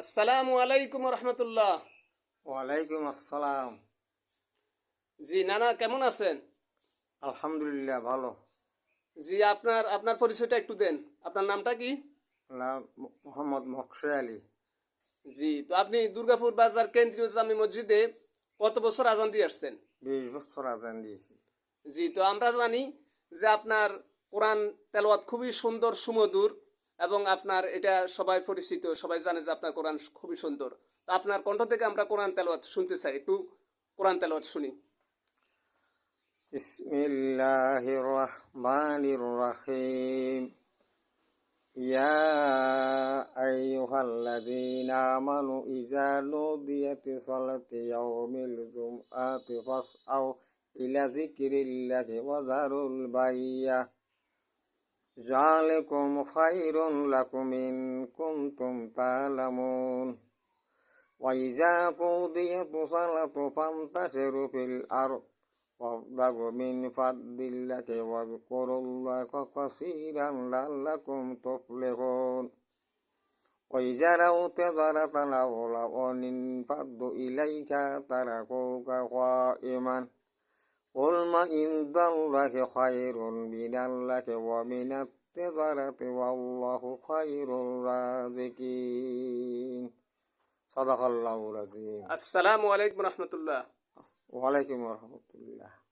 আসসালামু আলাইকুম রহমতুল্লাহ। ওয়ালাইকুম আসসালাম। জি নানা কেমন আছেন? আলহামদুলিল্লাহ ভালো। জি আপনার আপনার পরিচয়টা একটু দেন। আপনার নামটা কি? নাম মোহাম্মদ মকসে আলী। জি তো আপনি দুর্গাপুর বাজার কেন্দ্রীয় জামি মসজিদে কত বছর আজান দিয়ে আসছেন? বিশ বছর আজান দিয়েছি। জি তো আমরা জানি যে আপনার কোরআন তেলাওয়াত খুবই সুন্দর সুমধুর। এবং আপনার এটা সবাই পরিচিত, সবাই জানে যে আপনার কোরআন খুবই সুন্দর। তো আপনার কণ্ঠ থেকে আমরা কোরআন তেলাওয়াত শুনতে চাই, একটু কোরআন তেলাওয়াত শুনি। বিসমিল্লাহির রহমানির রহিম। ইয়া আইয়ুহাল্লাযীনা আমানু ইযা নুদিয়াতি সালাতি ইয়াউমিল জুমআতি ফাসআউ ইলা যিকরিল্লাহি বাইয়া। البيع ذلكم خير لكم إن كنتم تعلمون وإذا قضيت الصلاة فانتشروا في الأرض وابتغوا من فضل الله واذكروا الله كثيرا لعلكم تفلحون وإذا رأوا تجارة أو لهوا انفضوا إليك تركوك قائما قل ما إن ضلك خير من بدلك ومن التجارة والله خير الرازقين صدق الله العظيم. السلام عليكم ورحمة الله. وعليكم ورحمة الله.